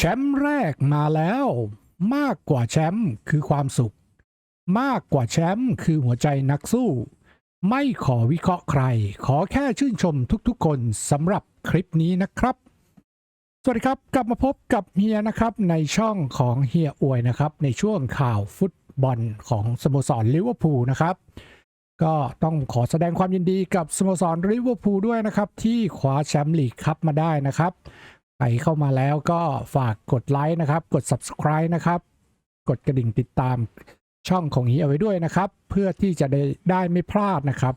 แชมป์แรกมาแล้ว มากกว่าแชมป์คือความสุข มากกว่าแชมป์คือหัวใจนักสู้ ไม่ขอวิเคราะห์ใคร ขอแค่ชื่นชมทุกๆ คนสำหรับคลิปนี้นะครับ สวัสดีครับกลับมาพบกับเฮียนะครับในช่องของเฮียอวยนะครับ ในช่วงข่าวฟุตบอลของสโมสรลิเวอร์พูลนะครับก็ต้องขอแสดงความยินดีกับสโมสรลิเวอร์พูลด้วยนะครับ ที่คว้าแชมป์ลีกคัพมาได้นะครับ ใครเข้ามาแล้วก็ฝากกดไลค์นะครับ กด subscribe นะครับ กดกระดิ่งติดตามช่องของเฮียเอาไว้ด้วยนะครับ เพื่อที่จะได้ได้ไม่พลาดนะครับ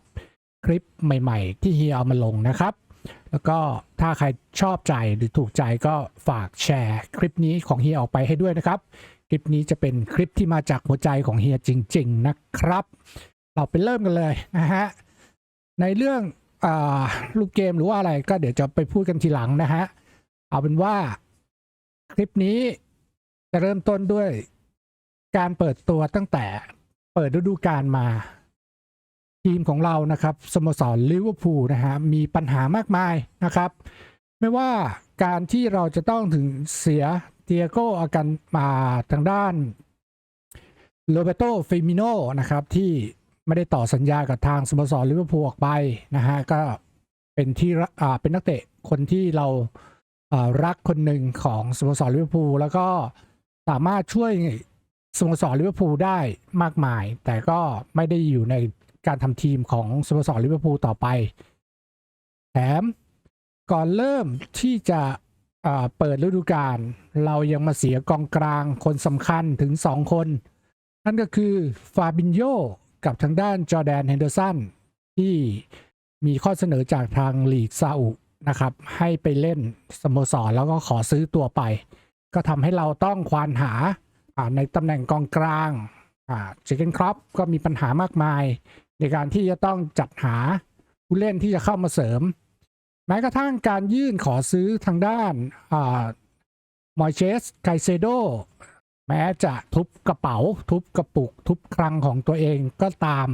คลิปใหม่ ๆ ที่เฮียเอามาลงนะครับ แล้วก็ถ้าใครชอบใจหรือถูกใจก็ฝากแชร์คลิปนี้ของเฮียออกไปให้ด้วยนะครับ คลิปนี้จะเป็นคลิปที่มาจากหัวใจของเฮียจริง ๆนะครับ เราไปเริ่มกันเลยนะฮะในเรื่องอาลูกเกมหรือว่าอะไรก็เดี๋ยวจะไปพูดกันทีหลังนะฮะ เอาเป็นว่าคลิปนี้จะเริ่มต้นด้วยการเปิดตัวตั้งแต่เปิดฤดูกาลมา ทีมของเรานะครับสโมสรลิเวอร์พูลนะฮะมีปัญหามากมายนะครับ ไม่ว่าการที่เราจะต้องถึงเสียเตียโกอากันมาทางด้านโรเบโตเฟมิโนนะครับที่ไม่ได้ต่อสัญญากับทางสโมสรลิเวอร์พูลออกไปนะฮะก็เป็นที่อ่าเป็นนักเตะคนที่เรา รักคนหนึ่งของสโมสรลิเวอร์พูลแล้วก็สามารถช่วยสโมสรลิเวอร์พูลได้มากมาย แต่ก็ไม่ได้อยู่ในการทำทีมของสโมสรลิเวอร์พูลต่อไป แถมก่อนเริ่มที่จะเปิดฤดูกาลเรายังมาเสียกองกลางคนสำคัญถึงสองคน นั่นก็คือฟาบินโยกับทางด้านจอแดนเฮนเดอร์สันที่มีข้อเสนอจากทางลีกซาอุ นะครับ ให้ไปเล่นสโมสรแล้วก็ขอซื้อตัวไป ก็ทำให้เราต้องควานหาในตำแหน่งกองกลางเจเกนครอปก็มีปัญหามากมาย ในการที่จะต้องจัดหาผู้เล่นที่จะเข้ามาเสริม แม้กระทั่งการยื่นขอซื้อทางด้านมอยเชสไคเซโดแม้จะทุบกระเป๋า ทุบกระปุก ทุบคลังของตัวเองก็ตาม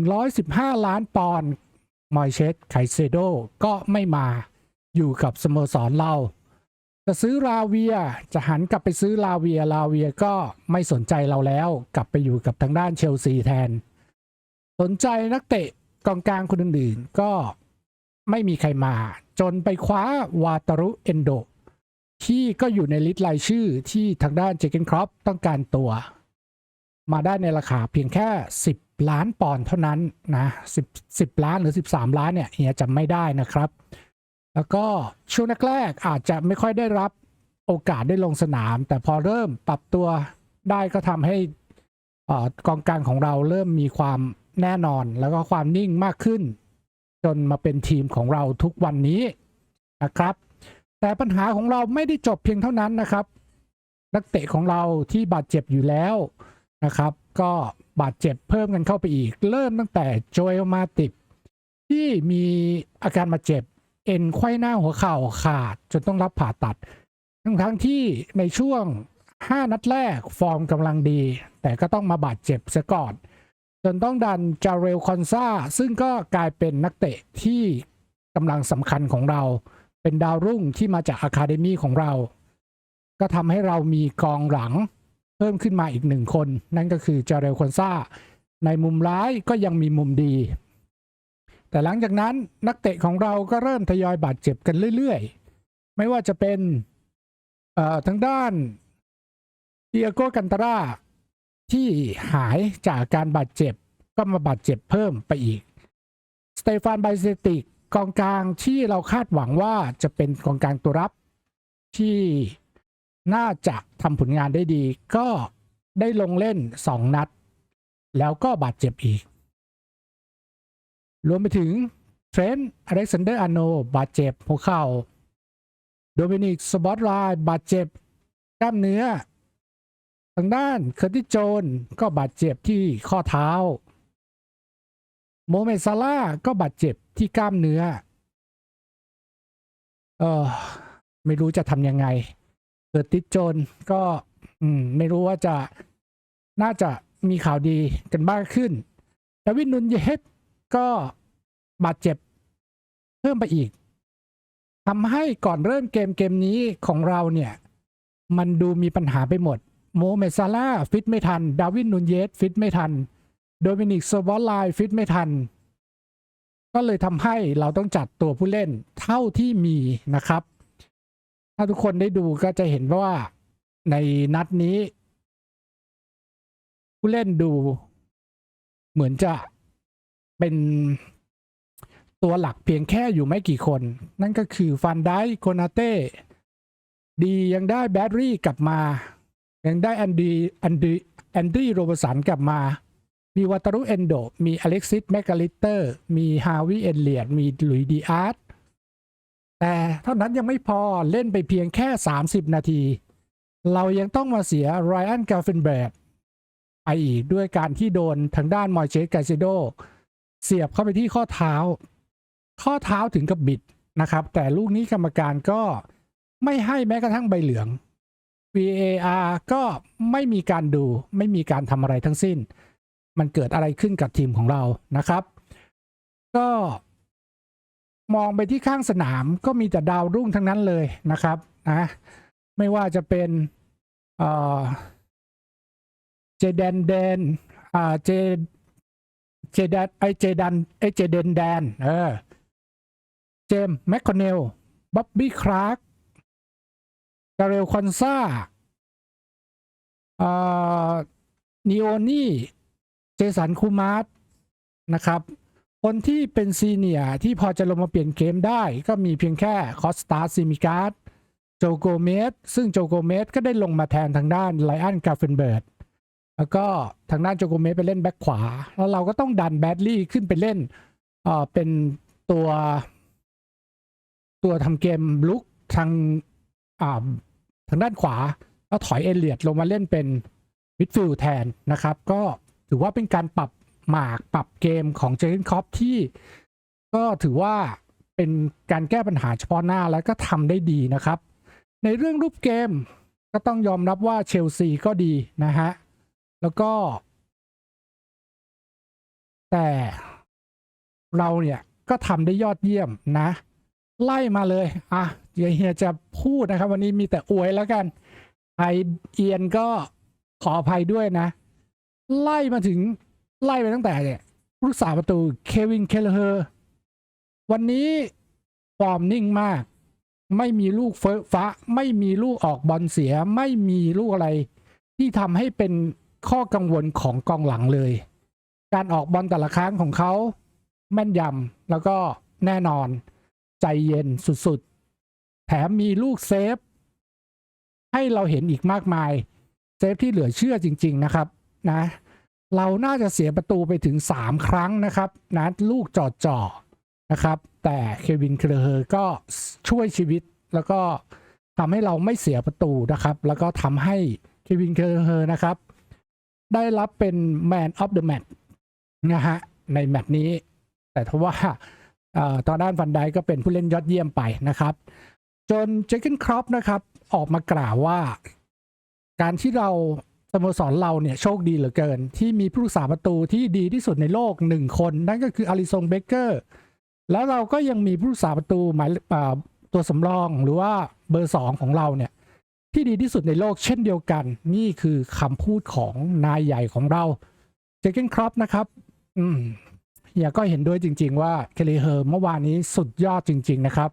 115 ล้านปอนด์ มอยเชสไคเซโดก็ไม่มาอยู่กับสโมสรเรา จะซื้อลาเวียจะหันกลับไปซื้อลาเวียลาเวียก็ไม่สนใจเราแล้ว กลับไปอยู่กับทางด้านเชลซีแทน สนใจนักเตะกองกลางคนอื่นๆก็ไม่มีใครมา จนไปคว้าวาตารุเอนโดที่ก็อยู่ในลิสต์รายชื่อที่ทางด้านเจเกนครอปต้องการตัว มาได้ในราคาเพียงแค่ 10 ล้านปอนด์เท่านั้นนะ10 10 ล้านหรือ 13 ล้านเนี่ยเฮียจำไม่ได้นะครับ แล้วก็ช่วงแรกๆอาจจะไม่ค่อยได้รับโอกาสได้ลงสนาม แต่พอเริ่มปรับตัวได้ก็ทำให้อกองกลางของเราเริ่มมีความแน่นอนแล้วก็ความนิ่งมากขึ้น จนมาเป็นทีมของเราทุกวันนี้นะครับ แต่ปัญหาของเราไม่ได้จบเพียงเท่านั้นนะครับ นักเตะของเราที่บาดเจ็บอยู่แล้วนะครับ ก็ บาดเจ็บเพิ่มกันเข้าไปอีก เริ่มตั้งแต่โจเอลมาติบที่มีอาการบาดเจ็บ เอ็นไขว้หน้าหัวเข่าขาด จนต้องรับผ่าตัด ทั้งทั้งที่ในช่วง 5 นัดแรกฟอร์มกำลังดี แต่ก็ต้องมาบาดเจ็บซะก่อน จนต้องดันจาเรลคอนซาซึ่งก็กลายเป็นนักเตะที่กำลังสำคัญของเรา เป็นดาวรุ่งที่มาจากอะคาเดมีของเรา ก็ทำให้เรามีกองหลัง เพิ่มขึ้นมาอีกหนึ่งคน นั่นก็คือจาเรลคอนซาในมุมร้ายก็ยังมีมุมดี แต่หลังจากนั้นนักเตะของเราก็เริ่มทยอยบาดเจ็บกันเรื่อยๆ ไม่ว่าจะเป็นเอ่อทางด้านเดียโกกันตาราที่หายจากการบาดเจ็บก็มาบาดเจ็บเพิ่มไปอีก สเตฟานไบเซติกกองกลางที่เราคาดหวังว่าจะเป็นกองกลางตัวรับที่ น่าจะทำผลงานได้ดี ก็ได้ลงเล่นสองนัด แล้วก็บาดเจ็บอีก รวมไปถึงเทรนต์อเล็กซานเดอร์อโนบาดเจ็บหัวเข่า โดมินิกสบอตไลน์บาดเจ็บกล้ามเนื้อ ทางด้านเคอร์ติโจนก็บาดเจ็บที่ข้อเท้า โมเมซาร่าก็บาดเจ็บที่กล้ามเนื้อ เออไม่รู้จะทำยังไง เคอร์ติสโจนก็อืมไม่รู้ว่าจะน่าจะมีข่าวดีกันมากขึ้นดาวินนุนเยสก็บาดเจ็บเพิ่มไปอีกทำให้ก่อนเริ่มเกมเกมนี้ของเราเนี่ย มันดูมีปัญหาไปหมด โมเมซาร่าฟิตไม่ทัน ดาวินนูนเยสฟิตไม่ทัน โดมินิกโซบอลไลฟิตไม่ทัน ก็เลยทำให้เราต้องจัดตัวผู้เล่นเท่าที่มีนะครับ ถ้าทุกคนได้ดูก็จะเห็นว่าในนัดนี้ ผู้เล่นดูเหมือนจะเป็นตัวหลักเพียงแค่อยู่ไม่กี่คน นั่นก็คือฟันไดโคนาเต้ดียังได้แบดรี่กลับมา ยังได้แอนดี้แอนดี้แอนดี้โรบสันกลับมา มีวัตารุเอนโด มีอเล็กซิสแมกกาลิเตอร์ มีฮาวิเอนเลียดมีหลุยดีอาร์ต แต่เท่านั้นยังไม่พอเล่นไปเพียงแค่ 30 นาที เรายังต้องมาเสียไรอันกาฟินแบดไปอีกด้วยการที่โดนทางด้านมอยเชสกาซิโดเสียบเข้าไปที่ข้อเท้า ข้อเท้าถึงกับบิดนะครับ แต่ลูกนี้กรรมการก็ไม่ให้แม้กระทั่งใบเหลือง VAR ก็ไม่มีการดูไม่มีการทำอะไรทั้งสิ้น มันเกิดอะไรขึ้นกับทีมของเรานะครับ ก็ มองไปที่ข้างสนามก็มีแต่ดาวรุ่งทั้งนั้นเลยนะครับนะไม่ว่าจะเป็นเอ่อเจแดนแดนอ่าเจเจแดนไอเจดันไอเจเดนแดนเออเจมแมคคอนเนลบ๊อบบี้คลาร์กกาเรลคอนซาอ่านิโอนี่ เจสันคูมาร์นะครับ คนที่เป็นซีเนียที่พอจะลงมาเปลี่ยนเกมได้ก็มีเพียงแค่คอสตาซิมิการ์ดโจโกเมสซึ่งโจโกเมสก็ได้ลงมาแทนทางด้านไลอันกาเฟนเบิร์ดแล้วก็ทางด้านโจโกเมสไปเล่นแบ็คขวา แล้วเราก็ต้องดันแบดลี่ขึ้นไปเล่นเอ่อเป็นตัว ตัวทำเกมลุกทางอ่าทางด้านขวา แล้วถอยเอเลียดลงมาเล่นเป็นมิดฟิลด์แทนนะครับ ก็ถือว่าเป็นการปรับ หมากปรับเกมของเจนคอปที่ก็ถือว่าเป็นการแก้ปัญหาเฉพาะหน้าแล้วก็ทำได้ดีนะครับ ในเรื่องรูปเกมก็ต้องยอมรับว่าเชลซีก็ดีนะฮะ แล้วก็ แต่เราเนี่ยก็ทำได้ยอดเยี่ยมนะ ไล่มาเลย อะเดี๋ยวเฮียจะพูดนะครับ วันนี้มีแต่อวยแล้วกันไอเอียนก็ขออภัยด้วยนะ ไล่มาถึง ไล่ไปตั้งแต่เนี่ยผู้รักษาประตูเควินเคลเฮอร์วันนี้ฟอร์มนิ่งมาก ไม่มีลูกเฟ้อฟ้าไม่มีลูกออกบอลเสีย ไม่มีลูกอะไร ที่ทำให้เป็นข้อกังวลของกองหลังเลย การออกบอลแต่ละครั้งของเขาแม่นยำแล้วก็แน่นอน ใจเย็นสุดๆ แถมมีลูกเซฟ ให้เราเห็นอีกมากมาย เซฟที่เหลือเชื่อจริง ๆ นะครับนะ เราน่าจะเสียประตูไปถึง 3 ครั้งนะครับนะลูกจอดจ่อนะครับ แต่เควินเคลเฮอร์ก็ช่วยชีวิตแล้วก็ทำให้เราไม่เสียประตูนะครับ แล้วก็ทำให้เควินเคลเฮอร์นะครับ ได้รับเป็น Man of the Match นะฮะในแมตช์นี้ แต่ทว่าเอ่อตอนด้านฟันไดก็เป็นผู้เล่นยอดเยี่ยมไปนะครับ จนเจคเกนครอปนะครับ ออกมากล่าวว่า การที่เรา สโมสรเราเนี่ยโชคดีเหลือเกิน ที่มีผู้รักษาประตูที่ดีที่สุดในโลกหนึ่งคน นั่นก็คืออาริซงเบเกอร์แล้วเราก็ยังมีผู้รักษาประตูหมายเอ่อตัวสำรองหรือว่าเบอร์สองของเราเนี่ย ที่ดีที่สุดในโลกเช่นเดียวกัน นี่คือคำพูดของนายใหญ่ของเราเจคเกนครอปนะครับ อืมเฮียก็เห็นด้วยจริง ๆ ว่าเคลเฮอร์เมื่อวานนี้สุดยอดจริง ๆ นะครับ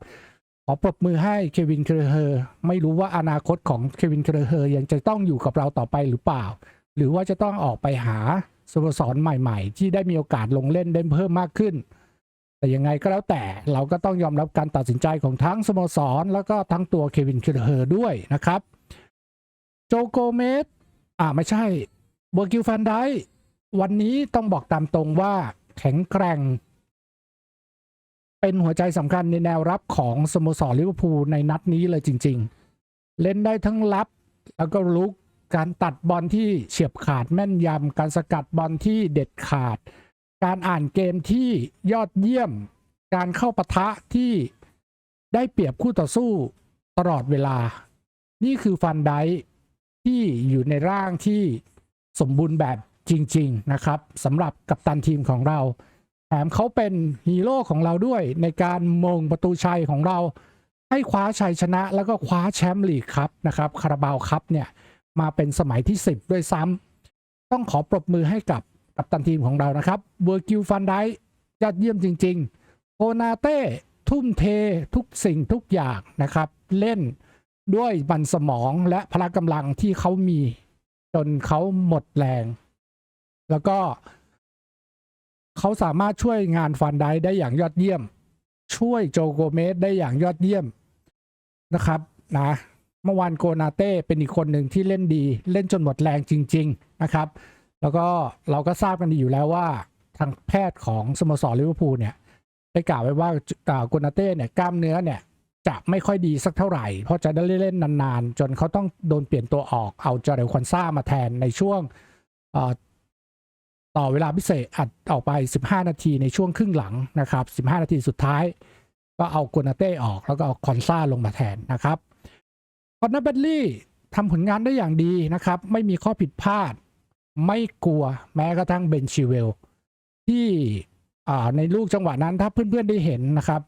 ขอปรบมือให้เควินเคลเฮอร์ไม่รู้ว่าอนาคตของเควินเคลเฮอร์ยังจะต้องอยู่กับเราต่อไปหรือเปล่า หรือว่าจะต้องออกไปหาสโมสรใหม่ๆ ที่ได้มีโอกาสลงเล่นได้เพิ่มมากขึ้น แต่ยังไงก็แล้วแต่เราก็ต้องยอมรับการตัดสินใจของทั้งสโมสร แล้วก็ทั้งตัวเควินเคลเฮอร์ด้วยนะครับ โจโกเมสอ่าไม่ใช่เบอร์กิลฟันไดวันนี้ต้องบอกตามตรงว่าแข็งแกร่ง เป็นหัวใจสำคัญในแนวรับของสโมสรลิเวอร์พูลในนัดนี้เลยจริง ๆ เล่นได้ทั้งรับแล้วก็ลุกการตัดบอลที่เฉียบขาดแม่นยำการสกัดบอลที่เด็ดขาด การอ่านเกมที่ยอดเยี่ยม การเข้าปะทะที่ได้เปรียบคู่ต่อสู้ตลอดเวลา นี่คือฟันไดที่อยู่ในร่างที่สมบูรณ์แบบจริง ๆ นะครับสำหรับกัปตันทีมของเรา แถมเขาเป็นฮีโร่ของเราด้วยในการมงประตูชัยของเราให้คว้าชัยชนะแล้วก็คว้าแชมป์ลีกครับนะครับคาราบาวครับเนี่ยมาเป็นสมัยที่ 10 ด้วยซ้ำต้องขอปรบมือให้กับกัปตันทีมของเรานะครับเวอร์กิลฟันไดยอดเยี่ยมจริงๆโคนาเต้ทุ่มเททุกสิ่งทุกอย่างนะครับ เล่นด้วยบันสมองและพละกำลังที่เขามีจนเขาหมดแรง แล้วก็ เขาสามารถช่วยงานฟันได้ได้อย่างยอดเยี่ยม ช่วยโจโกเมสได้อย่างยอดเยี่ยมนะครับนะเมื่อวานโกนาเต้เป็นอีกคนหนึ่งที่เล่นดี เล่นจนหมดแรงจริง ๆนะครับ แล้วก็เราก็ทราบกันดีอยู่แล้วว่า ทางแพทย์ของสโมสรลิเวอร์พูลเนี่ยได้กล่าวไว้ว่าโกนาเต้เนี่ยกล้ามเนื้อเนี่ยจะไม่ค่อยดีสักเท่าไหร่ เพราะจะได้เล่นนานๆ จนเขาต้องโดนเปลี่ยนตัวออกเอาจอร์เดลคอนซ่ามาแทนในช่วงเอ่อ ต่อเวลาพิเศษอัดออกไป 15 นาทีในช่วงครึ่งหลังนะครับ 15 นาทีสุดท้าย ก็เอาโกนาเต้ออกแล้วก็เอาคอนซ่าลงมาแทนนะครับคอนเนอร์เบดลี่ทำผลงานได้อย่างดีนะครับ ไม่มีข้อผิดพลาด ไม่กลัวแม้กระทั่งเบนชิเวล ที่ในลูกจังหวะนั้นถ้าเพื่อนๆได้เห็นนะครับ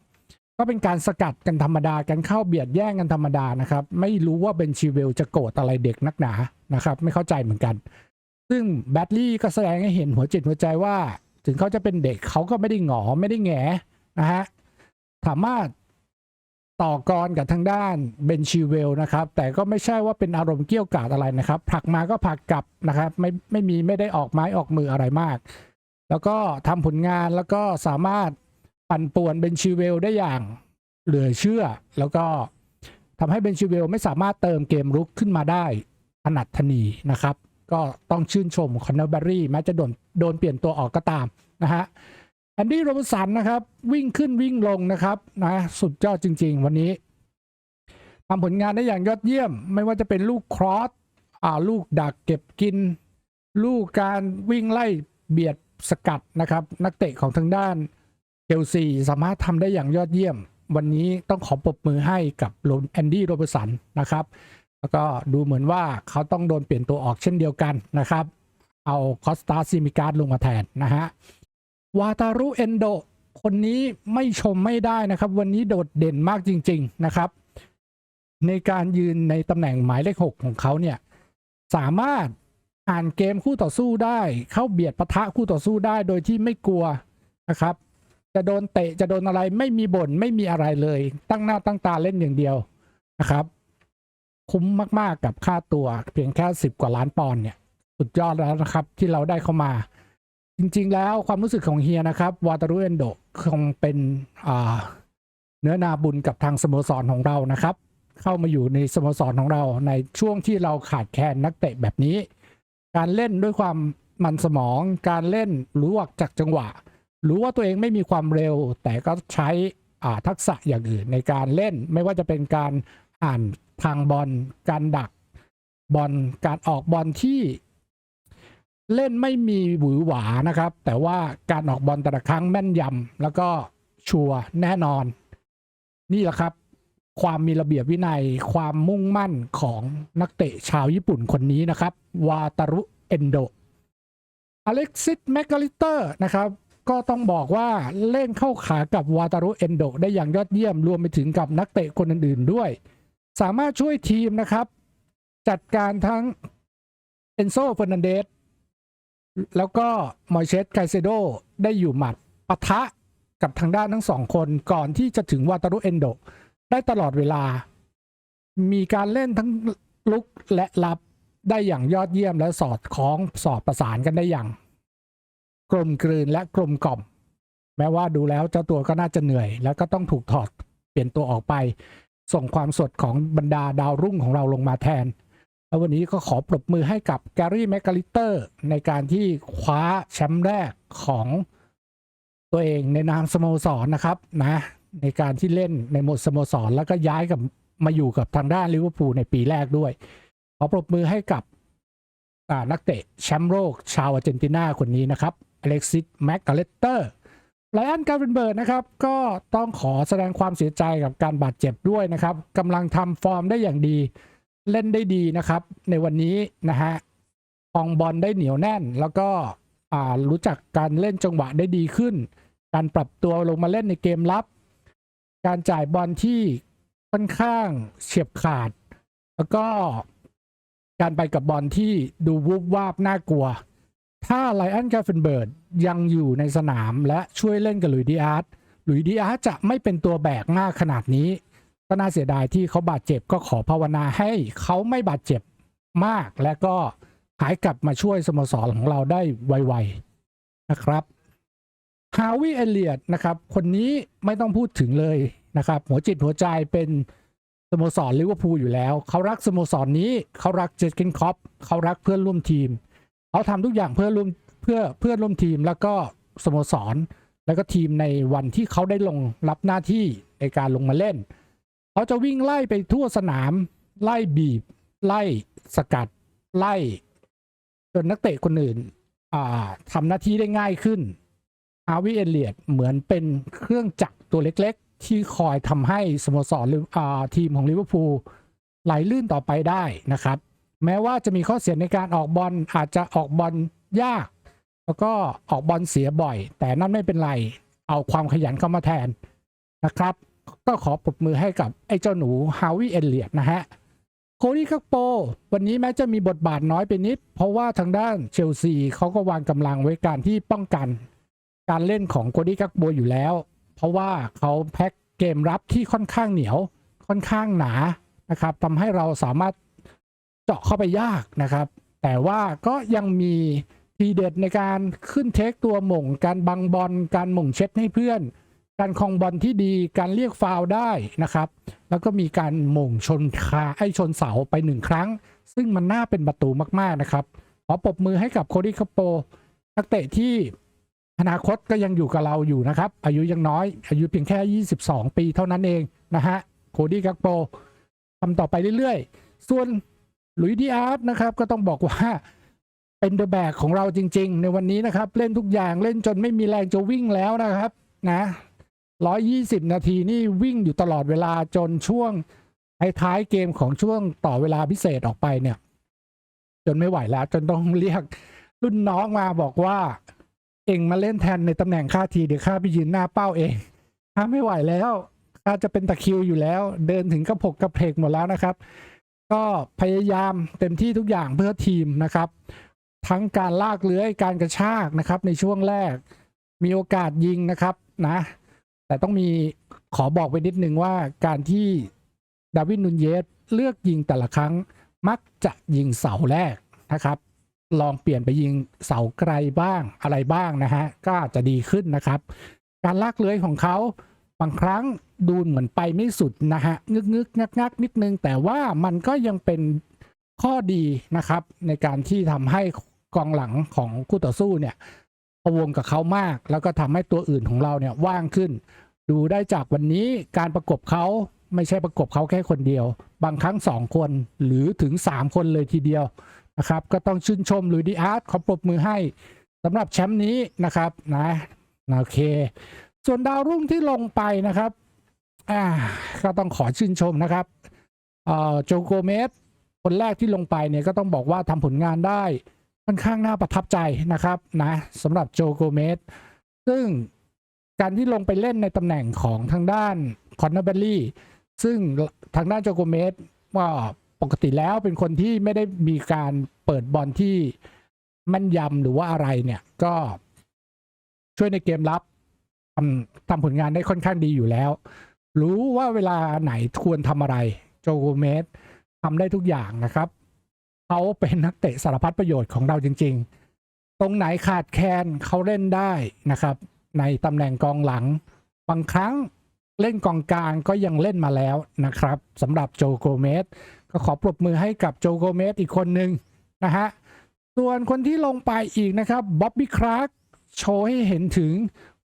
ก็เป็นการสกัดกันธรรมดากันเข้าเบียดแย่งกันธรรมดานะครับ ไม่รู้ว่าเบนชิเวลจะโกรธอะไรเด็กนักหนานะครับ ไม่เข้าใจเหมือนกัน ซึ่งแบดลี่ก็แสดงให้เห็นหัวจิตหัวใจว่า ถึงเขาจะเป็นเด็กเขาก็ไม่ได้หงอไม่ได้แงนะฮะสามารถต่อกรกับทางด้านเบนชิเวลนะครับ แต่ก็ไม่ใช่ว่าเป็นอารมณ์เกี่ยวกาดอะไรนะครับผลักมาก็ผลักกลับนะครับ ไม่ไม่มีไม่ได้ออกไม้ออกมืออะไรมาก แล้วก็ทำผลงานแล้วก็สามารถปั่นป่วนเบนชิเวลได้อย่างเหลือเชื่อ แล้วก็ทำให้เบนชิเวลไม่สามารถเติมเกมรุกขึ้นมาได้ถนัดทนีนะครับ ก็ต้องชื่นชมคอนเนอร์แบรี่แม้จะโดนโดนเปลี่ยนตัวออกก็ตามนะฮะแอนดี้โรบสันนะครับ วิ่งขึ้นวิ่งลงนะครับนะสุดยอดจริง ๆ วันนี้ทำผลงานได้อย่างยอดเยี่ยม ไม่ว่าจะเป็นลูกครอสอ่าลูกดักเก็บกิน ลูกการวิ่งไล่เบียดสกัดนะครับ นักเตะของทางด้านเชลซีสามารถทำได้อย่างยอดเยี่ยม วันนี้ต้องขอปรบมือให้กับแอนดี้โรเบร์สันนะครับ แล้วก็ดูเหมือนว่าเขาต้องโดนเปลี่ยนตัวออกเช่นเดียวกันนะครับ เอาคอสตาซิมิการ์ดลงมาแทนนะฮะ วาตารุเอนโด คนนี้ไม่ชมไม่ได้นะครับ วันนี้โดดเด่นมากจริง ๆนะครับ ในการยืนในตำแหน่งหมายเลขหกของเขาเนี่ย สามารถอ่านเกมคู่ต่อสู้ได้ เข้าเบียดปะทะคู่ต่อสู้ได้โดยที่ไม่กลัวนะครับ จะโดนเตะจะโดนอะไรไม่มีบ่นไม่มีอะไรเลย ตั้งหน้าตั้งตาเล่นอย่างเดียวนะครับ คุ้มมากๆกับค่าตัวเพียงแค่สิบกว่าล้านปอนด์เนี่ยสุดยอดแล้วนะครับที่เราได้เข้ามา จริงๆแล้วความรู้สึกของเฮียนะครับวาตารุเอนโดคงเป็นเนื้อนาบุญกับทางสโมสรของเรานะครับ เข้ามาอยู่ในสโมสรของเราในช่วงที่เราขาดแคลนนักเตะแบบนี้ การเล่นด้วยความมันสมองการเล่นรู้วักจากจังหวะ รู้ว่าตัวเองไม่มีความเร็ว แต่ก็ใช้ทักษะอย่างอื่นในการเล่นไม่ว่าจะเป็นการ อ่านทางบอลการดักบอลการออกบอลที่เล่นไม่มีหวือหวานะครับ แต่ว่าการออกบอลแต่ละครั้งแม่นยำแล้วก็ชัวร์แน่นอน นี่แหละครับ ความมีระเบียบวินัยความมุ่งมั่นของนักเตะชาวญี่ปุ่นคนนี้นะครับ วาตารุเอนโดอเล็กซิสแมกกาลิเตอร์นะครับ ก็ต้องบอกว่าเล่นเข้าขากับวาตารุเอนโดได้อย่างยอดเยี่ยมรวมไปถึงกับนักเตะคนอื่นๆด้วย สามารถช่วยทีมนะครับ จัดการทั้งเอนโซเฟอร์นันเดสแล้วก็มอยเชสไคเซโดได้อยู่หมัดปะทะกับทางด้านทั้งสองคนก่อนที่จะถึงวาตารุเอนโด ได้ตลอดเวลา มีการเล่นทั้งลุกและรับได้อย่างยอดเยี่ยมและสอดคล้องสอดประสานกันได้อย่าง กลมกลืนและกลมกล่อม แม้ว่าดูแล้วเจ้าตัวก็น่าจะเหนื่อย แล้วก็ต้องถูกถอดเปลี่ยนตัวออกไป ส่งความสดของบรรดาดาวรุ่งของเราลงมาแทน แล้ววันนี้ก็ขอปรบมือให้กับแกรี่แมกกาลิเตอร์ในการที่คว้าแชมป์แรกของตัวเองในนามสโมสรนนะครับนะในการที่เล่นในหมดสโมสร แล้วก็ย้ายกับมาอยู่กับทางด้านลิเวอร์พูลในปีแรกด้วย ขอปรบมือให้กับนักเตะแชมป์โลกชาวอาร์เจนตินาคนนี้นะครับอเล็กซิสแมกกาเลตเตอร์ ไลอันการ์เวนเบิร์ดนะครับก็ต้องขอแสดงความเสียใจกับการบาดเจ็บด้วยนะครับกำลังทำฟอร์มได้อย่างดี เล่นได้ดีนะครับ ในวันนี้นะฮะคองบอลได้เหนียวแน่น แล้วก็อ่ารู้จักการเล่นจังหวะได้ดีขึ้น การปรับตัวลงมาเล่นในเกมรับ การจ่ายบอลที่ค่อนข้างเฉียบขาด แล้วก็การไปกับบอลที่ดูวูบวาบน่ากลัว ถ้าไลอันกาเฟนเบิร์ดยังอยู่ในสนามและช่วยเล่นกับหลุยดีอาร์ตหลุยดีอาร์ตจะไม่เป็นตัวแบกมากขนาดนี้ ก็น่าเสียดายที่เขาบาดเจ็บก็ขอภาวนาให้เขาไม่บาดเจ็บมาก และก็หายกลับมาช่วยสโมสรของเราได้ไวๆนะครับฮาวิเอเลียดนะครับ คนนี้ไม่ต้องพูดถึงเลยนะครับ หัวจิตหัวใจเป็นสโมสรลิเวอร์พูลอยู่แล้ว เขารักสโมสรนี้เขารักเจสกินคอปเขารักเพื่อนร่วมทีม เขาทำทุกอย่างเพื่อร่วมเพื่อเพื่อร่วมทีมแล้วก็สโมสร แล้วก็ทีมในวันที่เขาได้ลงรับหน้าที่ในการลงมาเล่น เขาจะวิ่งไล่ไปทั่วสนาม ไล่บีบ ไล่สกัด ไล่จนนักเตะคนอื่นอ่าทำหน้าที่ได้ง่ายขึ้นอาวิเอเลียดเหมือนเป็นเครื่องจักรตัวเล็กๆ ที่คอยทำให้สโมสรหรือทีมของลิเวอร์พูลไหลลื่นต่อไปได้นะครับ แม้ว่าจะมีข้อเสียในการออกบอลอาจจะออกบอลยาก แล้วก็ออกบอลเสียบ่อย แต่นั่นไม่เป็นไร เอาความขยันเข้ามาแทนนะครับ ก็ขอปรบมือให้กับไอ้เจ้าหนูฮาวิเอเลียดนะฮะโคดี้คักโป วันนี้แม้จะมีบทบาทน้อยไปนิด เพราะว่าทางด้านเชลซีเขาก็วางกำลังไว้การที่ป้องกัน การเล่นของโคดี้คักโปอยู่แล้ว เพราะว่าเขาแพ็คเกมรับที่ค่อนข้างเหนียวค่อนข้างหนานะครับทำให้เราสามารถ เจาะเข้าไปยากนะครับ แต่ว่าก็ยังมีทีเด็ดในการขึ้นเทคตัวหม่ง การบังบอลการหม่งเช็ดให้เพื่อน การคลองบอลที่ดีการเรียกฟาวได้นะครับ แล้วก็มีการหม่งชนคาไอชนเสาไปหนึ่งครั้ง ซึ่งมันน่าเป็นประตูมากๆนะครับ ขอปรบมือให้กับโคดี้คาโปนักเตะที่อนาคตก็ยังอยู่กับเราอยู่นะครับ อายุยังน้อย อายุเพียงแค่ 22 ปีเท่านั้นเองนะฮะโคดี้คักโปทำต่อไปเรื่อยๆ ส่วน ลุยดีอาร์ตนะครับก็ต้องบอกว่าเป็นเดอะแบกของเราจริง ๆ ในวันนี้นะครับ เล่นทุกอย่างเล่นจนไม่มีแรงจะวิ่งแล้วนะครับนะร้อยยี่สิบนาทีนี่วิ่งอยู่ตลอดเวลาจนช่วงท้ายเกมของช่วงต่อเวลาพิเศษออกไปเนี่ย จนไม่ไหวแล้ว จนต้องเรียกรุ่นน้องมาบอกว่า เองมาเล่นแทนในตำแหน่งค่าทีเดี๋ยวข้าไปยืนหน้าเป้าเองข้าไม่ไหวแล้วข้าจะเป็นตะคิวอยู่แล้ว เดินถึงกระผกกระเพกหมดแล้วนะครับ ก็พยายามเต็มที่ทุกอย่างเพื่อทีมนะครับ ทั้งการลากเลื้อยการกระชากนะครับในช่วงแรก มีโอกาสยิงนะครับนะ แต่ต้องมีขอบอกไปนิดนึงว่าการที่ดาวินนุนเยสเลือกยิงแต่ละครั้งมักจะยิงเสาแรกนะครับ ลองเปลี่ยนไปยิงเสาไกลบ้างอะไรบ้างนะฮะก็อาจจะดีขึ้นนะครับ การลากเลื้อยของเขาบางครั้ง ดูเหมือนไปไม่สุดนะฮะงึกงึกงักงักนิดนึง แต่ว่ามันก็ยังเป็นข้อดีนะครับ ในการที่ทำให้กองหลังของคู่ต่อสู้เนี่ยพวงกับเขามาก แล้วก็ทำให้ตัวอื่นของเราเนี่ยว่างขึ้น ดูได้จากวันนี้การประกบเขาไม่ใช่ประกบเขาแค่คนเดียว บางครั้งสองคนหรือถึงสามคนเลยทีเดียวนะครับ ก็ต้องชื่นชมลุยดีอาร์ตขอปรบมือให้สำหรับแชมป์นี้นะครับนะโอเค ส่วนดาวรุ่งที่ลงไปนะครับ อ่าก็ต้องขอชื่นชมนะครับเอ่อโจโกเมสคนแรกที่ลงไปเนี่ยก็ต้องบอกว่าทำผลงานได้ค่อนข้างน่าประทับใจนะครับนะสำหรับโจโกเมสซึ่งการที่ลงไปเล่นในตำแหน่งของทางด้านคอนเนอร์เบลลี่ซึ่งทางด้านโจโกเมสว่าปกติแล้วเป็นคนที่ไม่ได้มีการเปิดบอลที่แม่นยำหรือว่าอะไรเนี่ยก็ช่วยในเกมรับทำทำผลงานได้ค่อนข้างดีอยู่แล้ว รู้ว่าเวลาไหนควรทำอะไร โจโกเมสทำได้ทุกอย่างนะครับเขาเป็นนักเตะสารพัดประโยชน์ของเราจริง ๆ ตรงไหนขาดแคลนเขาเล่นได้นะครับ ในตำแหน่งกองหลัง บางครั้งเล่นกองกลางก็ยังเล่นมาแล้วนะครับสำหรับโจโกเมสก็ขอปรบมือให้กับโจโกเมสอีกคนหนึ่งนะฮะส่วนคนที่ลงไปอีกนะครับบ๊อบบี้คราร์กโชว์ให้เห็นถึง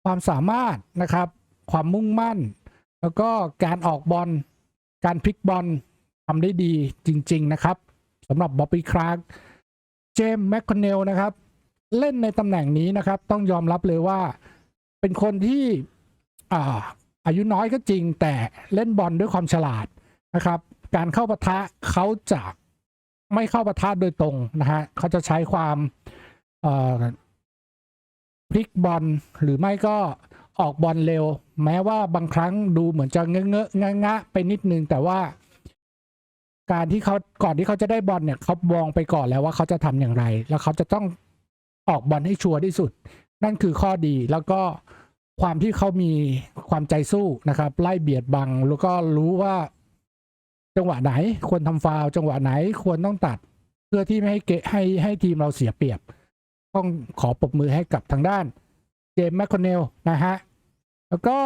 ความสามารถนะครับ ความมุ่งมั่น แล้วก็การออกบอลการพลิกบอลทำได้ดีจริง ๆ นะครับสำหรับบ๊อบบี้คราร์กเจมส์แมคคอนเนลนะครับ เล่นในตำแหน่งนี้นะครับ ต้องยอมรับเลยว่า เป็นคนที่อ่าอายุน้อยก็จริง แต่เล่นบอลด้วยความฉลาดนะครับ การเข้าปะทะเขาจะไม่เข้าปะทะโดยตรงนะฮะเขาจะใช้ความพลิกบอลหรือไม่ก็ออกบอลเร็ว แม้ว่าบางครั้งดูเหมือนจะเงอะเงอะงะงะไปนิดนึง แต่ว่า การที่เขาก่อนที่เขาจะได้บอลเนี่ยเขามองไปก่อนแล้วว่าเขาจะทำอย่างไร แล้วเขาจะต้องออกบอลให้ชัวร์ที่สุด นั่นคือข้อดีแล้วก็ความที่เขามีความใจสู้นะครับ ไล่เบียดบัง แล้วก็รู้ว่า จังหวะไหน ควรทำฟาวจังหวะไหนควรต้องตัด เพื่อที่ไม่ให้เกให้ให้ทีมเราเสียเปรียบ ต้องขอปรบมือให้กับทางด้าน เจมส์แมคคอนเนลนะฮะ แล้วก็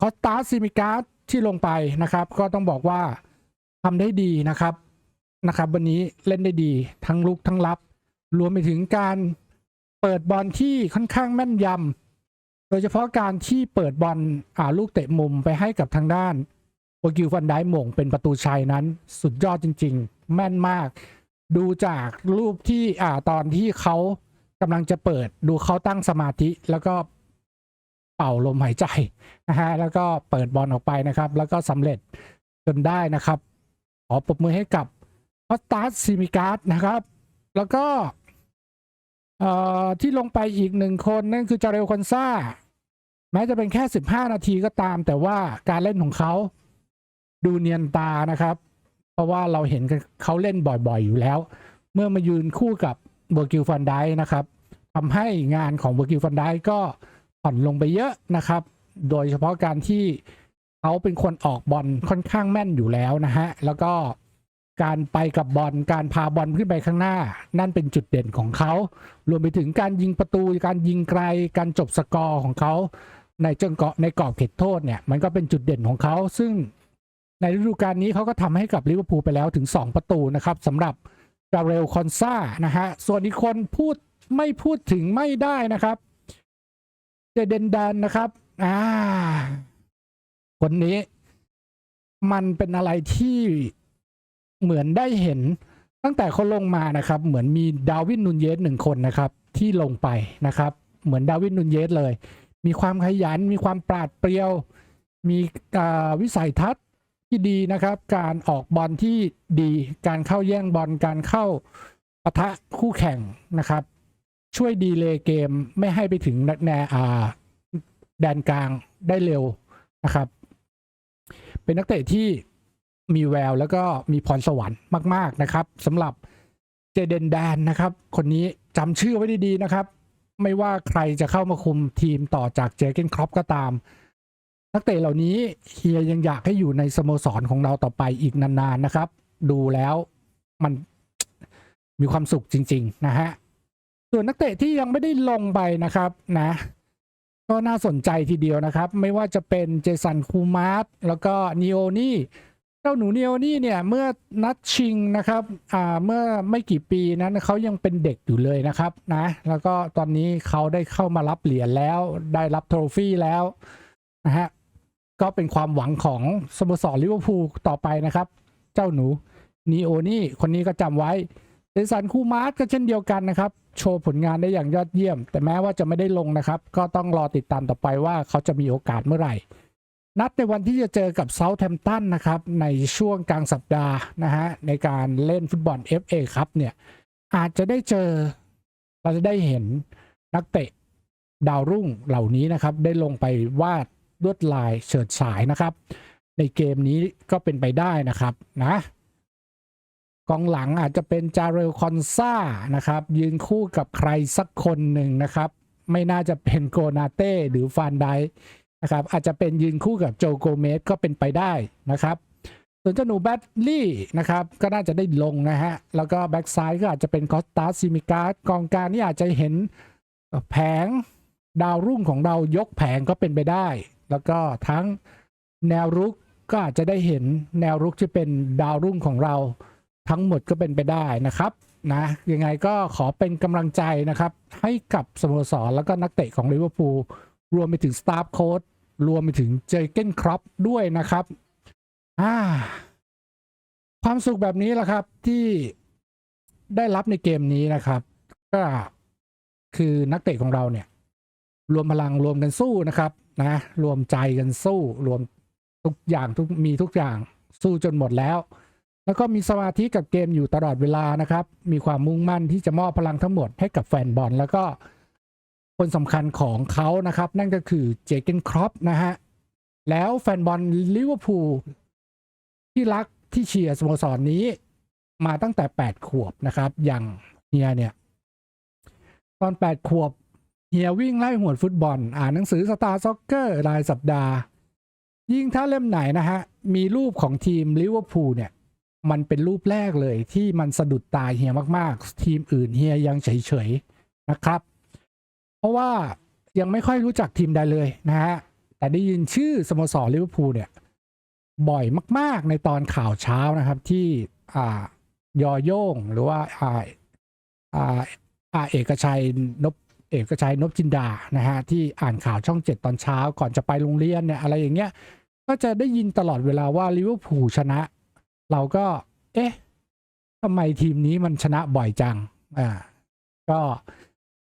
คอสตาซิมิกาที่ลงไปนะครับ ก็ต้องบอกว่าทำได้ดีนะครับนะครับ วันนี้เล่นได้ดีทั้งลุกทั้งรับ รวมไปถึงการเปิดบอลที่ค่อนข้างแม่นยำโดยเฉพาะการที่เปิดบอลอ่าลูกเตะมุมไปให้กับทางด้านโอกิวฟันไดหม่งเป็นประตูชัยนั้น สุดยอดจริง ๆ แม่นมาก ดูจากรูปที่อ่าตอนที่เขา กำลังจะเปิดดูเขาตั้งสมาธิ แล้วก็เป่าลมหายใจนะฮะแล้วก็เปิดบอลออกไปนะครับ แล้วก็สำเร็จจนได้นะครับ ขอปรบมือให้กับพอสตาร์ซิมิการ์ดนะครับ แล้วก็เอ่อที่ลงไปอีกหนึ่งคนนั่นคือจาเรลคอนซาแม้จะเป็นแค่ 15 นาทีก็ตาม แต่ว่าการเล่นของเขาดูเนียนตานะครับ เพราะว่าเราเห็นเขาเล่นบ่อยๆอยู่แล้ว เมื่อมายืนคู่กับ เบอร์กิลฟันไดนะครับทำให้งานของเบอร์กิลฟันไดก็ผ่อนลงไปเยอะนะครับ โดยเฉพาะการที่เขาเป็นคนออกบอลค่อนข้างแม่นอยู่แล้วนะฮะ แล้วก็การไปกับบอล การพาบอลขึ้นไปข้างหน้า นั่นเป็นจุดเด่นของเขา รวมไปถึงการยิงประตู การยิงไกล การจบสกอร์ของเขา ในเจังเกาะในกรอบเขตโทษเนี่ย มันก็เป็นจุดเด่นของเขา ซึ่งในฤดูกาลนี้เขาก็ทำให้กับลิเวอร์พูลไปแล้วถึง 2 ประตูนะครับสำหรับ กาเรลคอนซานะฮะ ส่วนอีกคนพูดไม่พูดถึงไม่ได้นะครับ เจเดนดันนะครับ อ่า คนนี้ มันเป็นอะไรที่เหมือนได้เห็นตั้งแต่เขาลงมานะครับ เหมือนมีดาวินนุนเยสหนึ่งคนนะครับ ที่ลงไปนะครับ เหมือนดาวินนุนเยสเลย มีความขยัน มีความปราดเปรียว มีวิสัยทัศน์ ที่ดีนะครับ การออกบอลที่ดี การเข้าแย่งบอล การเข้าปะทะคู่แข่งนะครับ ช่วยดีเลย์เกมไม่ให้ไปถึงแนอ่าแดนกลางได้เร็วนะครับ เป็นนักเตะที่มีแววแล้วก็มีพรสวรรค์มาก ๆนะครับสำหรับเจเดนแดนนะครับ คนนี้จำชื่อไว้ดีๆนะครับ ไม่ว่าใครจะเข้ามาคุมทีมต่อจากเจเกนครอปก็ตาม นักเตะเหล่านี้เฮียยังอยากให้อยู่ในสโมสรของเราต่อไปอีกนานๆนะครับ ดูแล้วมันมีความสุขจริง ๆ นะฮะ ส่วนนักเตะที่ยังไม่ได้ลงไปนะครับนะ ก็น่าสนใจทีเดียวนะครับ ไม่ว่าจะเป็นเจสันคูมาร์แล้วก็นิโอนี่เจ้าหนูเนียวนี่เนี่ยเมื่อนัดชิงนะครับอ่าเมื่อไม่กี่ปีนั้นเขายังเป็นเด็กอยู่เลยนะครับนะแล้วก็ตอนนี้เขาได้เข้ามารับเหรียญแล้วได้รับโทรฟี่แล้วนะฮะ ก็เป็นความหวังของสโมสรลิเวอร์พูลต่อไปนะครับ เจ้าหนูนีโอนี่คนนี้ก็จำไว้เดสันคูมาร์สก็เช่นเดียวกันนะครับ โชว์ผลงานได้อย่างยอดเยี่ยม แต่แม้ว่าจะไม่ได้ลงนะครับ ก็ต้องรอติดตามต่อไปว่าเขาจะมีโอกาสเมื่อไหร่ นัดในวันที่จะเจอกับเซาท์แ m ม t ตันนะครับในช่วงกลางสัปดาห์นะฮะในการเล่นฟุตบอล FA ครับเนี่ยอาจจะได้เจอเราจะได้เห็นนักเตะดาวรุ่งเหล่านี้นะครับ ได้ลงไปวาด ลวดลายเฉิดฉายนะครับ ในเกมนี้ก็เป็นไปได้นะครับนะกองหลังอาจจะเป็นจาเรลคอนซานะครับ ยืนคู่กับใครสักคนหนึ่งนะครับ ไม่น่าจะเป็นโกนาเต้หรือฟานไดนะครับ อาจจะเป็นยืนคู่กับโจโกเมสก็เป็นไปได้นะครับส่วนเจ้าหนูแบตลี่นะครับ ก็น่าจะได้ลงนะฮะ แล้วก็แบ็กซ้ายก็อาจจะเป็นคอสตาซิมิการ์กองกลางนี่อาจจะเห็นแผงดาวรุ่งของเรายกแผงก็เป็นไปได้ แล้วก็ทั้งแนวรุกก็อาจจะได้เห็นแนวรุกที่เป็นดาวรุ่งของเราทั้งหมดก็เป็นไปได้นะครับนะยังไงก็ขอเป็นกำลังใจนะครับ ให้กับสโมสรแล้วก็นักเตะของลิเวอร์พูลรวมไปถึงสตาฟโค้ดรวมไปถึงเจเกนครอปด้วยนะครับอ่าความสุขแบบนี้แหละครับที่ได้รับในเกมนี้นะครับ ก็คือนักเตะของเราเนี่ย รวมพลังรวมกันสู้นะครับ นะรวมใจกันสู้รวมทุกอย่างทุกมีทุกอย่างสู้จนหมดแล้ว แล้วก็มีสมาธิกับเกมอยู่ตลอดเวลานะครับ มีความมุ่งมั่นที่จะมอบพลังทั้งหมดให้กับแฟนบอล แล้วก็คนสำคัญของเขานะครับ นั่นก็คือเจเกนครอปนะฮะแล้วแฟนบอลลิเวอร์พูลที่รักที่เชียร์สโมสรนนี้ มาตั้งแต่ 8 ขวบนะครับ อย่างเฮียเนี่ย ตอน 8 ขวบ เฮียวิ่งไล่หวดฟุตบอล อ่านหนังสือสตาร์ซ็อกเกอร์รายสัปดาห์ ยิ่งถ้าเล่มไหนนะฮะ มีรูปของทีมลิเวอร์พูลเนี่ย มันเป็นรูปแรกเลยที่มันสะดุดตาเฮียมากๆ ทีมอื่นเฮียยังเฉยๆนะครับ เพราะว่ายังไม่ค่อยรู้จักทีมใดเลยนะฮะ แต่ได้ยินชื่อสโมสรลิเวอร์พูลเนี่ย บ่อยมาก ๆ ในตอนข่าวเช้านะครับที่อ่ายอโย่งหรือว่าอ่าอ่าอ่าเอกชัยนบ เอกชัยนบจินดานะฮะที่อ่านข่าวช่องเจ็ดตอนเช้าก่อนจะไปโรงเรียนเนี่ยอะไรอย่างเงี้ยก็จะได้ยินตลอดเวลาว่าลิเวอร์พูลชนะ เราก็ เอ๊ะทำไมทีมนี้มันชนะบ่อยจังอ่าก็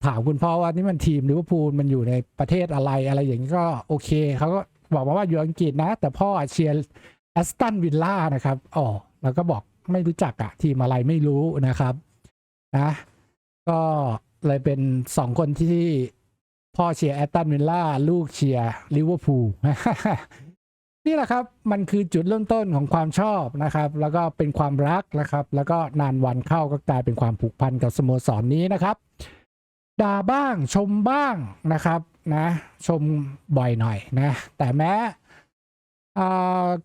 ถามคุณพ่อว่านี่มันทีมลิเวอร์พูลมันอยู่ในประเทศอะไรอะไรอย่างนี้ก็โอเคเขาก็บอกมาว่าอยู่อังกฤษนะ แต่พ่อเชียร์แอสตันวิลล่านะครับอ๋อแล้วก็บอกไม่รู้จักอะทีมอะไรไม่รู้นะครับนะก็ เลยเป็นสองคนที่พ่อเชียร์แอสตันวิลล่าลูกเชียร์ลิเวอร์พูลนี่แหละครับมันคือจุดเริ่มต้นของความชอบนะครับ แล้วก็เป็นความรักนะครับ แล้วก็นานวันเข้าก็กลายเป็นความผูกพันกับสโมสรนนี้นะครับด่าบ้างชมบ้างนะครับนะ ชมบ่อยหน่อยนะ แต่แม้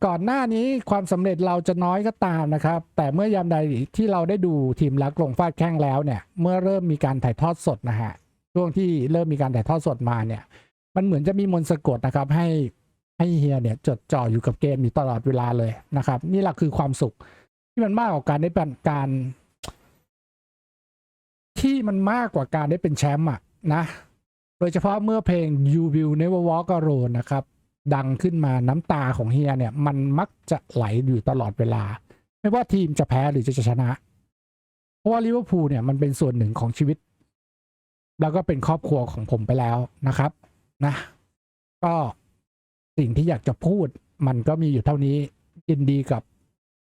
ก่อนหน้านี้ความสำเร็จเราจะน้อยก็ตามนะครับ แต่เมื่อยามใดที่เราได้ดูทีมรักลงฟาดแข้งแล้วเนี่ย เมื่อเริ่มมีการถ่ายทอดสดนะฮะช่วงที่เริ่มมีการถ่ายทอดสดมาเนี่ย มันเหมือนจะมีมนสะกดนะครับ ให้ให้เฮียเนี่ยจดจ่ออยู่กับเกมอยู่ตลอดเวลาเลยนะครับ นี่แหละคือความสุข ที่มันมากกว่าการได้เป็นการ ที่มันมากกว่าการได้เป็นแชมป์อะนะ โดยเฉพาะเมื่อเพลง You Will Never Walk Alone นะครับ ดังขึ้นมาน้ำตาของเฮียเนี่ย มันมักจะไหลอยู่ตลอดเวลา ไม่ว่าทีมจะแพ้หรือจะชนะ เพราะว่าลิเวอร์พูลเนี่ยมันเป็นส่วนหนึ่งของชีวิต แล้วก็เป็นครอบครัวของผมไปแล้วนะครับนะ ก็สิ่งที่อยากจะพูด มันก็มีอยู่เท่านี้ ยินดีกับ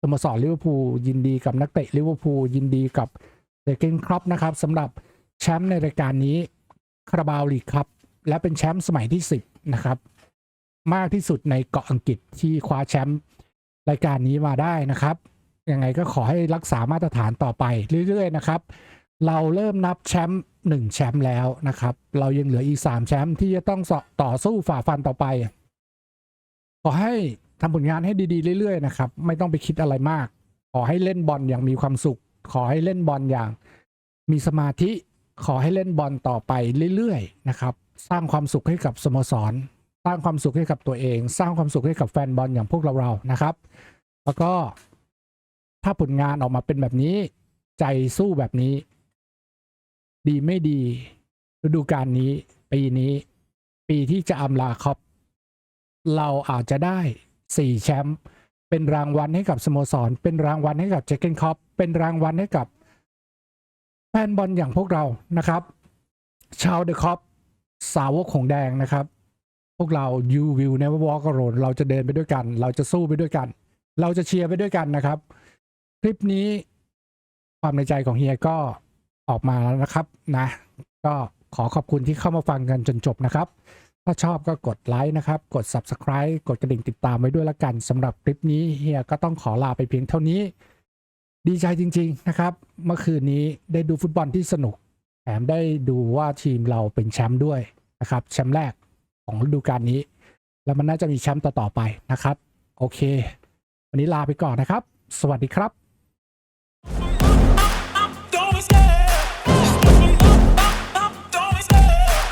สโมสรลิเวอร์พูลยินดีกับนักเตะลิเวอร์พูลยินดีกับเดเกนครอปนะครับสำหรับแชมป์ในรายการนี้คาราบาวลีกครับ และเป็นแชมป์สมัยที่ 10 นะครับ มากที่สุดในเกาะอังกฤษที่คว้าแชมป์รายการนี้มาได้นะครับ ยังไงก็ขอให้รักษามาตรฐานต่อไปเรื่อยๆนะครับ เราเริ่มนับแชมป์หนึ่งแชมป์แล้วนะครับ เรายังเหลืออีกสามแชมป์ที่จะต้องต่อสู้ฝ่าฟันต่อไป ขอให้ทำผลงานให้ดีๆเรื่อยๆนะครับ ไม่ต้องไปคิดอะไรมาก ขอให้เล่นบอลอย่างมีความสุข ขอให้เล่นบอลอย่าง มีสมาธิ ขอให้เล่นบอลต่อไปเรื่อยๆนะครับ สร้างความสุขให้กับสโมสร ร้างความสุขให้กับตัวเอง สร้างความสุขให้กับแฟนบอลอย่างพวกเราๆนะครับ แล้วก็ถ้าผลงานออกมาเป็นแบบนี้ ใจสู้แบบนี้ ดีไม่ดีฤดูกาลนี้ ปีนี้ ปีที่จะอำลาครับ เราอาจจะได้สี่แชมป์เป็นรางวัลให้กับสโมสร เป็นรางวัลให้กับเจคเกนคอปเป็นรางวัลให้กับแฟนบอลอย่างพวกเรานะครับ ชาวเดอะคอปสาวกของแดงนะครับ พวกเรา you will never walk alone เราจะเดินไปด้วยกัน เราจะสู้ไปด้วยกัน เราจะเชียร์ไปด้วยกันนะครับ คลิปนี้ความในใจของเฮียก็ออกมาแล้วนะครับนะ ก็ขอขอบคุณที่เข้ามาฟังกันจนจบนะครับ ถ้าชอบก็กดไลค์นะครับ กด Subscribe กดกระดิ่งติดตามไว้ด้วยละกันสำหรับคลิปนี้เฮียก็ต้องขอลาไปเพียงเท่านี้ ดีใจจริง ๆนะครับ เมื่อคืนนี้ได้ดูฟุตบอลที่สนุกแถมได้ดูว่าทีมเราเป็นแชมป์ด้วยนะครับแชมป์แรก ของฤดูกาลนี้ แล้วมันน่าจะมีแชมป์ต่อๆไปนะครับ โอเค วันนี้ลาไปก่อนนะครับ สวัสดีครับ